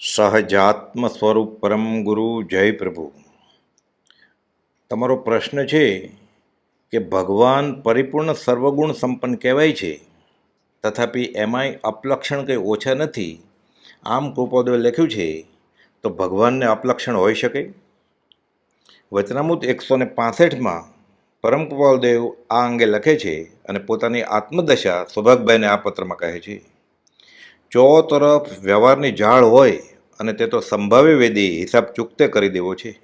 સહજાત્મ સ્વરૂપ પરમ ગુરુ જય પ્રભુ. તમારો પ્રશ્ન છે કે ભગવાન પરિપૂર્ણ સર્વગુણ સંપન્ન કહેવાય છે? તથાપિ એમાંય અપલક્ષણ કંઈ ઓછા નથી. આમ કૃપોદવે લખ્યું છે, તો ભગવાનને અપલક્ષણ હોઈ શકે? વચનામૃત એકસો ને પાસઠમાં પરમ કૃપાલદેવ આ અંગે લખે છે અને પોતાની આત્મદશા સૌભાગભાઈને આ પત્રમાં કહે છે. ચો તરફ વ્યવહારની જાળ હોય અને તે તો સંભાવ્ય વેદી હિસાબ ચૂકતે કરી દેવો છે.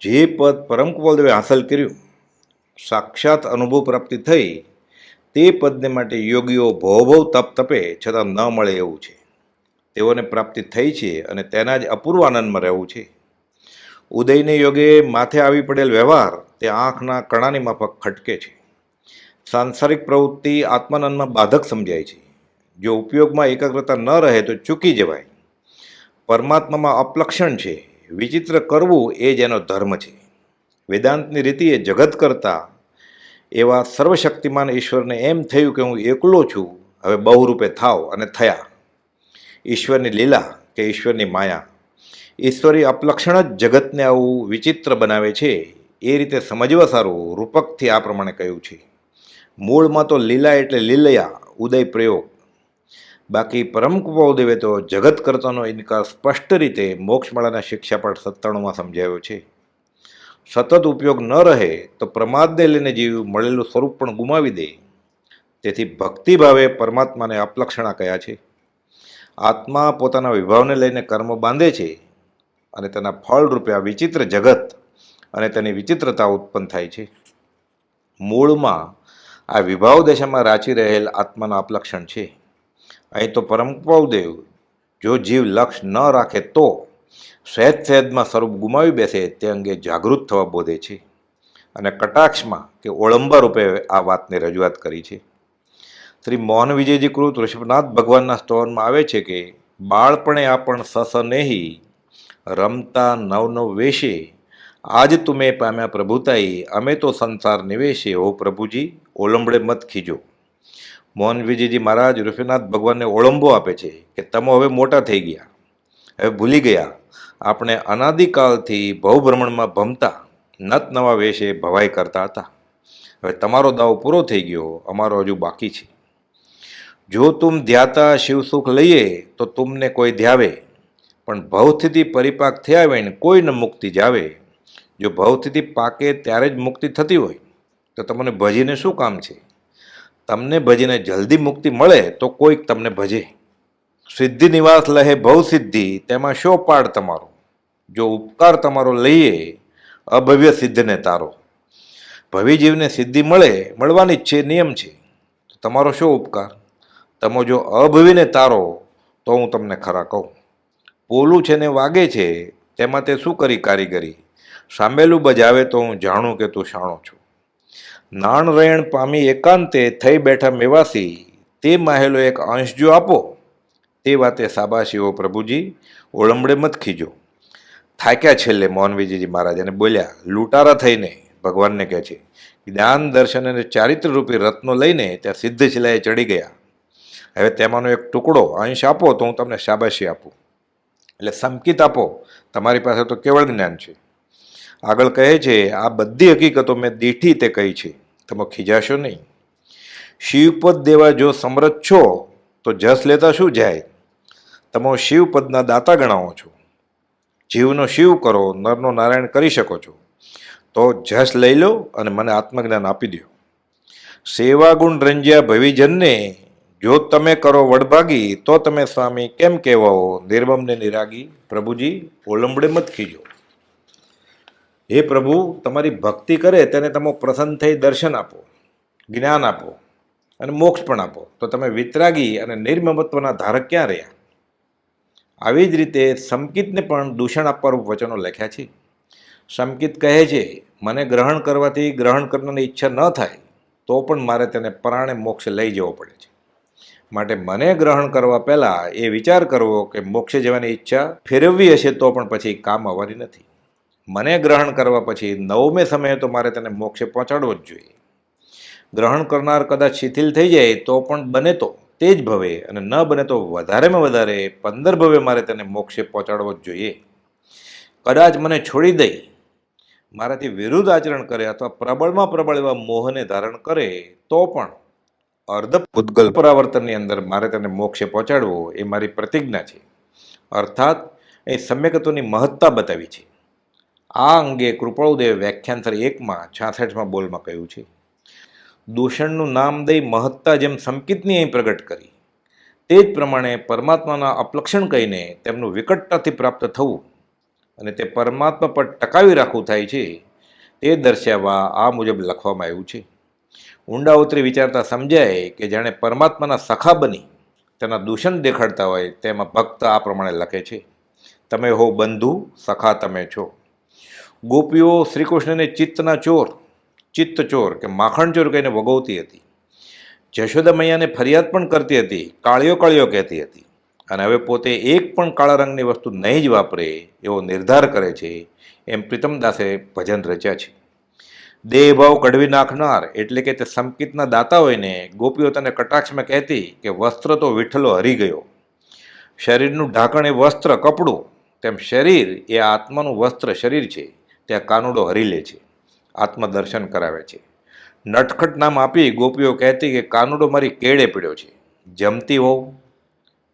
જે પદ પરમ કુવલદેવે હાંસલ કર્યું, સાક્ષાત અનુભવ પ્રાપ્તિ થઈ, તે પદને માટે યોગીઓ ભવભવ તપ તપે છતાં ન મળે એવું છે. તેઓને પ્રાપ્તિ થઈ છે અને તેના જ અપૂર્વ આનંદમાં રહેવું છે. ઉદયને યોગે માથે આવી પડેલ વ્યવહાર તે આંખના કણાની માફક ખટકે છે. સાંસારિક પ્રવૃત્તિ આત્માનંદમાં બાધક સમજાય છે. જો ઉપયોગમાં એકાગ્રતા ન રહે તો ચૂકી જવાય. પરમાત્મામાં અપલક્ષણ છે. વિચિત્ર કરવું એ જ એનો ધર્મ છે. વેદાંતની રીતિએ જગત કરતા એવા સર્વશક્તિમાન ઈશ્વરને એમ થયું કે હું એકલો છું, હવે બહુરૂપે થાવ અને થયા. ઈશ્વરની લીલા કે ઈશ્વરની માયા. ઈશ્વરી અપલક્ષણ જ જગતને આવું વિચિત્ર બનાવે છે. એ રીતે સમજવા સારું રૂપકથી આ પ્રમાણે કહ્યું છે. મૂળમાં તો લીલા એટલે લીલયા, ઉદય પ્રયોગ. બાકી પરમ કૃપાદેવે તો જગત કરતાનો ઇનકાર સ્પષ્ટ રીતે મોક્ષમાળાના શિક્ષાપાઠ સત્તાણુંમાં સમજાવ્યો છે. સતત ઉપયોગ ન રહે તો પ્રમાદને લઈને જીવ મળેલું સ્વરૂપ પણ ગુમાવી દે. તેથી ભક્તિભાવે પરમાત્માને અપલક્ષણા કયા છે. આત્મા પોતાના વિભાવને લઈને કર્મ બાંધે છે અને તેના ફળરૂપે આ વિચિત્ર જગત અને તેની વિચિત્રતા ઉત્પન્ન થાય છે. મૂળમાં આ વિભાવ દશામાં રાચી રહેલ આત્માના અપલક્ષણ છે. અહીં તો પરમ પૌદેવ જો જીવ લક્ષ ન રાખે તો સહેજ સહેજમાં સ્વરૂપ ગુમાવી બેસે તે અંગે જાગૃત થવા બોધે છે. અને કટાક્ષમાં કે ઓળંબા રૂપે આ વાતની રજૂઆત કરી છે. શ્રી મોહન વિજયજી કૃત ઋષભનાથ ભગવાનના સ્તોરમાં આવે છે કે, બાળપણે આપણ સસનેહી, રમતા નવ નવ વેશે, આજ તુમે પામ્યા પ્રભુતાઈ, અમે તો સંસાર નિવેશે, હો પ્રભુજી ઓલંબડે મત ખીજો. મોહન વિજયજી મહારાજ ઋષિનાથ ભગવાનને ઓળંબો આપે છે કે તમે હવે મોટા થઈ ગયા. હવે ભૂલી ગયા. આપણે અનાદિકાલથી ભવભ્રમણમાં ભમતા, નત નવા વેશે ભવાઈ કરતા હતા. હવે તમારો દાવ પૂરો થઈ ગયો, અમારો હજુ બાકી છે. જો તુમ ધ્યાતા શિવસુખ લઈએ, તો તુમને કોઈ ધ્યાવે. પણ ભવસ્થિતિ પરિપાક થયા વેણ કોઈ ન મુક્તિ જાવે. જો ભવસ્થિતિ પાકે ત્યારે જ મુક્તિ થતી હોય, તો તમને ભજીને શું કામ છે? તમને ભજીને જલ્દી મુક્તિ મળે તો કોઈક તમને ભજે. સિદ્ધિ નિવાસ લહે ભવ સિદ્ધિ, તેમાં શો પાડ તમારો? જો ઉપકાર તમારો લઈએ, અભવ્ય સિદ્ધને તારો. ભવિજીવને સિદ્ધિ મળે, મળવાની જ છે, નિયમ છે. તમારો શો ઉપકાર? તમે જો અભવીને તારો, તો હું તમને ખરા કહું. પોલું છે ને વાગે છે, તેમાં તે શું કરી કારીગરી? સાંભેલું બજાવે તો હું જાણું કે તું શાણો છું. નાણ રેણ પામી એકાંતે થઈ બેઠા મેવાસી, તે માહેલો એક અંશ જો આપો, તે વાતે સાબાશીઓ પ્રભુજી, ઓળંબડે મત ખીજો. થાક્યા છેલ્લે મોહનવીજીજી મહારાજ અને બોલ્યા, લૂંટારા થઈને, ભગવાનને કહે છે, જ્ઞાન, દર્શન અને ચારિત્ર રૂપી રત્નો લઈને ત્યાં સિદ્ધ શિલાએ ચડી ગયા. હવે તેમાંનો એક ટુકડો અંશ આપો તો હું તમને શાબાશી આપું. એટલે સંકિત આપો, તમારી પાસે તો કેવળ જ્ઞાન છે. આગળ કહે છે, આ બધી હકીકતો મેં દીઠી તે કહી છે. તમે ખીજાશો નહીં. શિવપદ દેવા જો સમરથ છો, તો જસ લેતા શું જાય? તમે શિવપદના દાતા ગણાવો છો. જીવનો શિવ કરો, નરનો નારાયણ કરી શકો છો. તો જસ લઈ લો અને મને આત્મજ્ઞાન આપી દો સેવા ગુણ રંજ્યા ભવિજનને જો તમે કરો વડભાગી, તો તમે સ્વામી કેમ કહેવાઓ? નિર્મમને નિરાગી, પ્રભુજી, ઓલંબડે મત ખીજો. હે પ્રભુ, તમારી ભક્તિ કરે તેને તમે પ્રસન્ન થઈ દર્શન આપો, જ્ઞાન આપો અને મોક્ષ પણ આપો. તો તમે વિતરાગી અને નિર્મમત્વના ધારક ક્યાં રહ્યા? આવી જ રીતે સમકિતને પણ દૂષણ આપવાનું વચનો લખ્યા છે. સમકિત કહે છે, મને ગ્રહણ કરવાથી ગ્રહણ કરવાની ઈચ્છા ન થાય, તો પણ મારે તેને પરાણે મોક્ષ લઈ જવો પડે છે. માટે મને ગ્રહણ કરવા પહેલાં એ વિચાર કરવો કે મોક્ષે જવાની ઈચ્છા ફેરવવી હશે તો પણ પછી કામ આવવાની નથી. મને ગ્રહણ કરવા પછી નવમે સમયે તો મારે તેને મોક્ષે પહોંચાડવો જ જોઈએ. ગ્રહણ કરનાર કદાચ શિથિલ થઈ જાય તો પણ બને તો તે જ ભવે અને ન બને તો વધારેમાં વધારે પંદર ભવે મારે તેને મોક્ષે પહોંચાડવો જ જોઈએ. કદાચ મને છોડી દઈ, મારાથી વિરુદ્ધ આચરણ કરે અથવા પ્રબળમાં પ્રબળ એવા મોહને ધારણ કરે તો પણ અર્ધ પૂતગલ પરાવર્તનની અંદર મારે તેને મોક્ષે પહોંચાડવો એ મારી પ્રતિજ્ઞા છે. અર્થાત, એ સમ્યકત્વની મહત્તા બતાવી છે. આ અંગે કૃપાળુદેવ વ્યાખ્યાંતર એકમાં છાસઠમાં બોલમાં કહ્યું છે, દૂષણનું નામ દઈ મહત્તા જેમ સંકિતની અહીં પ્રગટ કરી, તે જ પ્રમાણે પરમાત્માના અપલક્ષણ કહીને તેમનું વિકટતાથી પ્રાપ્ત થવું અને તે પરમાત્મા પર ટકાવી રાખવું થાય છે, તે દર્શાવવા આ મુજબ લખવામાં આવ્યું છે. ઊંડા ઉતરી વિચારતા સમજાય કે જાણે પરમાત્માના સખા બની, તેના દૂષણ દેખાડતા હોય તેમાં ભક્ત આ પ્રમાણે લખે છે, તમે હો બંધુ, સખા તમે છો. ગોપીઓ શ્રીકૃષ્ણને ચિત્તના ચોર, ચિત્ત ચોર કે માખણ ચોર કહીને ભોગવતી હતી. જશોદા મૈયાને ફરિયાદ પણ કરતી હતી કાળિયો કાળિયો કહેતી હતી. અને હવે પોતે એક પણ કાળા રંગની વસ્તુ નહીં જ વાપરે એવો નિર્ધાર કરે છે, એમ પ્રીતમદાસે ભજન રચ્યા છે. દેહભાવ કઢવી નાખનાર એટલે કે તે સંકિતના દાતા હોયને ગોપીઓ તને કટાક્ષમાં કહેતી કે વસ્ત્ર તો વિઠ્ઠલો હરી ગયો. શરીરનું ઢાંકણ એ વસ્ત્ર, કપડું. તેમ શરીર એ આત્માનું વસ્ત્ર શરીર છે. ત્યાં કાનુડો હરી લે છે, આત્મદર્શન કરાવે છે. નટખટ નામ આપી ગોપીઓ કહેતી કે કાનુડો મારી કેળે પીડ્યો છે. જમતી હોવ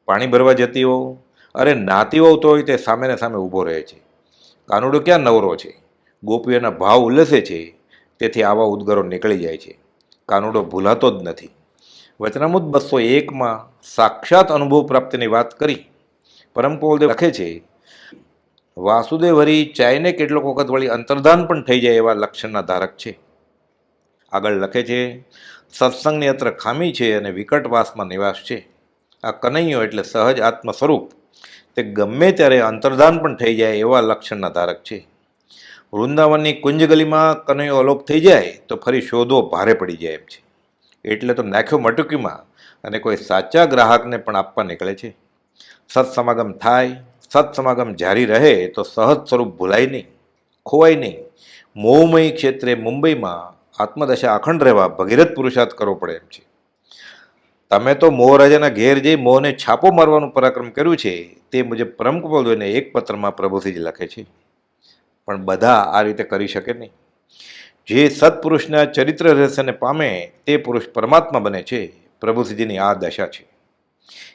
પાણી ભરવા જતી હોવ અરે નાતી હોવ તોય તે સામેને સામે ઊભો રહે છે. કાનુડો ક્યાં નવરો છે? ગોપીઓના ભાવ ઉલ્લસે છે, તેથી આવા ઉદ્ગારો નીકળી જાય છે. કાનુડો ભૂલાતો જ નથી. વચનામુદ બસો એકમાં સાક્ષાત અનુભવ પ્રાપ્તિની વાત કરી. પરમ પૌલદેવ લખે છે વાસુદેવ હરી ચાયને કેટલોક વખત વળી અંતર્ધાન પણ થઈ જાય એવા લક્ષણના ધારક છે. આગળ લખે છે, સત્સંગની અત્ર ખામી છે અને વિકટવાસમાં નિવાસ છે. આ કનૈયો એટલે સહજ આત્મ સ્વરૂપ તે ગમે ત્યારે અંતર્ધાન પણ થઈ જાય એવા લક્ષણના ધારક છે. વૃંદાવનની કુંજગલીમાં કનૈયો અલોપ થઈ જાય તો ફરી શોધવો ભારે પડી જાય એમ છે. એટલે તો નાખ્યો મટુકીમાં અને કોઈ સાચા ગ્રાહકને પણ આપવા નીકળે છે. સત્સમાગમ થાય સત્સમાગમ જારી રહે તો સહજ સ્વરૂપ ભૂલાય નહીં, ખોવાય નહીં. મોહમય ક્ષેત્રે મુંબઈમાં આત્મદશા અખંડ રહેવા ભગીરથ પુરુષાર્થ કરવો પડે એમ છે. તમે તો મોહરાજાના ઘેર જઈ મોહને છાપો મારવાનું પરાક્રમ કર્યું છે, તે મુજબ પરમકુપોલને એક પત્રમાં પ્રભુશ્રીજી લખે છે. પણ બધા આ રીતે કરી શકે નહીં. જે સત્પુરુષના ચરિત્ર રહસ્યને પામે તે પુરુષ પરમાત્મા બને છે પ્રભુસિંહજીની આ દશા છે.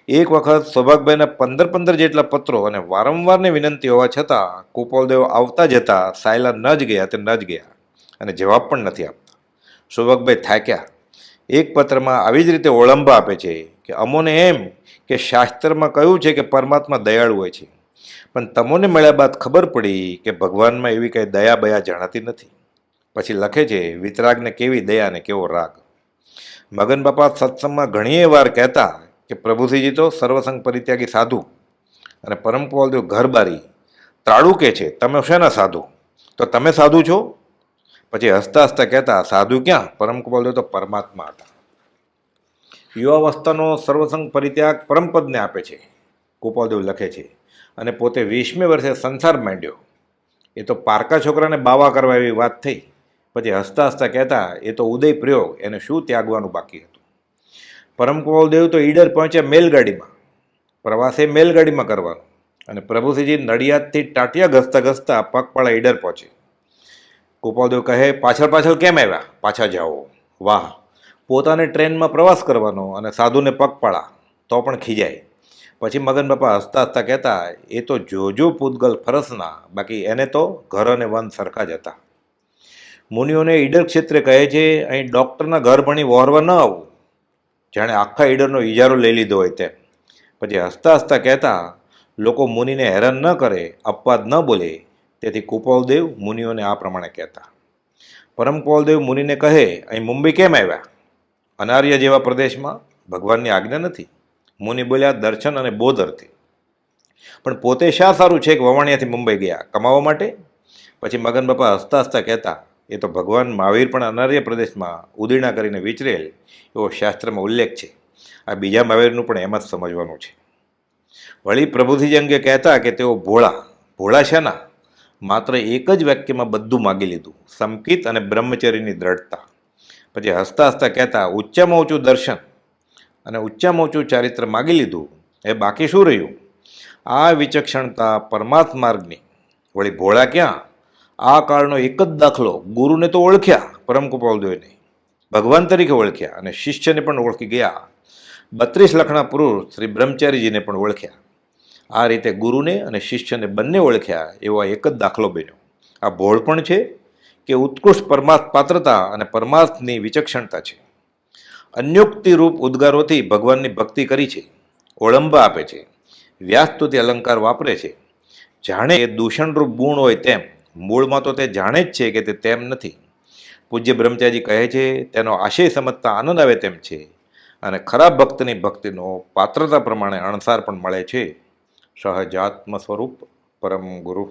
એક વખત સૌભાગભાઈના પંદર પંદર જેટલા પત્રો અને વારંવારની વિનંતી હોવા છતાં કુપોલદેવ આવતા જતા સાયલા ન જ ગયા તે ન જ ગયા અને જવાબ પણ નથી આપતા. સૌભાગભાઈ થાક્યા. એક પત્રમાં આવી જ રીતે ઓળંબા આપે છે કે અમોને એમ કે શાસ્ત્રમાં કહ્યું છે કે પરમાત્મા દયાળુ હોય છે. પણ તમોને મળ્યા બાદ ખબર પડી કે ભગવાનમાં એવી કંઈ દયા બયા જાણાતી નથી. પછી લખે છે, વિતરાગને કેવી દયા ને કેવો રાગ. મગન બાપા સત્સંગમાં ઘણીએ વાર કહેતા કે પ્રભુશ્રીજી તો સર્વસંગ પરિત્યાગી સાધુ અને પરમ પોલદેવ ઘરબારી બારી ત્રાળું કે છે, તમે શેના સાધુ? તો તમે સાધુ છો? પછી હસતા હસતા કહેતા, સાધુ ક્યાં? પરમ કુવાલદેવ તો પરમાત્મા હતા. યુવાવસ્થાનો સર્વસંગ પરિત્યાગ પરમપદને આપે છે, ગોપાલદેવ લખે છે. અને પોતે વીસમે વર્ષે સંસાર માંડ્યો. એ તો પારકા છોકરાને બાવા કરવા એવી વાત થઈ. પછી હસતા હસતા કહેતા, એ તો ઉદય પ્રયોગ, એને શું ત્યાગવાનું બાકી હતું? પરમ દેવ તો ઈડર પહોંચ્યા મેલગાડીમાં. પ્રવાસે મેલગાડીમાં કરવાનો. અને પ્રભુશ્રીજી નડિયાદથી ટાટિયા ઘસતા ઘસતા પગપાળા ઈડર પહોંચે. ગોપાલદેવ કહે, પાછળ પાછળ કેમ આવ્યા? પાછા જાઓ. વાહ, પોતાને ટ્રેનમાં પ્રવાસ કરવાનો અને સાધુને પગપાળા. તો પણ ખીજાય. પછી મગન બાપા હસતા હસતા કહેતા, એ તો જોજો પૂતગલ ફરસના, બાકી એને તો ઘર અને વન સરખા જ હતા. મુનિઓને ઈડર ક્ષેત્રે કહે છે, અહીં ડૉક્ટરના ઘર ભણી વહોરવા ન આવવું જાણે આખા ઈડરનો ઇજારો લઈ લીધો હોય તેમ. પછી હસતા હસતા કહેતા, લોકો મુનિને હેરાન ન કરે, અપવાદ ન બોલે. તેથી કુપાલદેવ મુનિઓને આ પ્રમાણે કહેતા. પરમ કુપાલદેવ મુનિને કહે, અહીં મુંબઈ કેમ આવ્યા? અનાર્ય જેવા પ્રદેશમાં ભગવાનની આજ્ઞા નથી. મુનિ બોલ્યા, દર્શન અને બોધ અર્થે. પણ પોતે શા સારું છે કે વવાણિયાથી મુંબઈ ગયા? કમાવા માટે? પછી મગન બાપા હસતા હસતા કહેતા એ તો ભગવાન મહાવીર પણ અનાર્ય પ્રદેશમાં ઉદીર્ણા કરીને વિચરેલ એવો શાસ્ત્રમાં ઉલ્લેખ છે. આ બીજા મહાવીરનું પણ એમ જ સમજવાનું છે. વળી પ્રભુજી અંગે કહેતા કે તેઓ ભોળા ભોળા શાના માત્ર એક જ વાક્યમાં બધું માગી લીધું, સમકિત અને બ્રહ્મચર્યની દ્રઢતા. પછી હસતા હસતા કહેતા ઊંચામાં ઊંચું દર્શન અને ઊંચામાં ઊંચું ચારિત્ર માગી લીધું. એ બાકી શું રહ્યું? આ વિચક્ષણતા પરમાર્થ માર્ગની વળી ભોળા ક્યાં? આ કાળનો એક જ દાખલો ગુરુને તો ઓળખ્યા પરમ કૃપાલદેવને ભગવાન તરીકે ઓળખ્યા અને શિષ્યને પણ ઓળખી ગયા. બત્રીસ લખણા પુરુષ શ્રી બ્રહ્મચારીજીને પણ ઓળખ્યા. આ રીતે ગુરુને અને શિષ્યને બંને ઓળખ્યા એવો એક જ દાખલો બન્યો. આ ભોળ પણ છે કે ઉત્કૃષ્ટ પરમાર્થ પાત્રતા અને પરમાર્થની વિચક્ષણતા છે. અન્યોક્તિ રૂપ ઉદ્ગારોથી ભગવાનની ભક્તિ કરી છે, ઓળંબા આપે છે, વ્યાસ્તુતિ અલંકાર વાપરે છે. જાણે એ દૂષણરૂપ ગુણ હોય તેમ મૂળમાં તો તે જાણે જ છે કે તે તેમ નથી. પૂજ્ય બ્રહ્મચારી કહે છે, તેનો આશય સમજતા આનંદ આવે તેમ છે અને ખરા ભક્તની ભક્તિનો પાત્રતા પ્રમાણે અણસાર પણ મળે છે. સહજાત્મ સ્વરૂપ પરમ ગુરુ.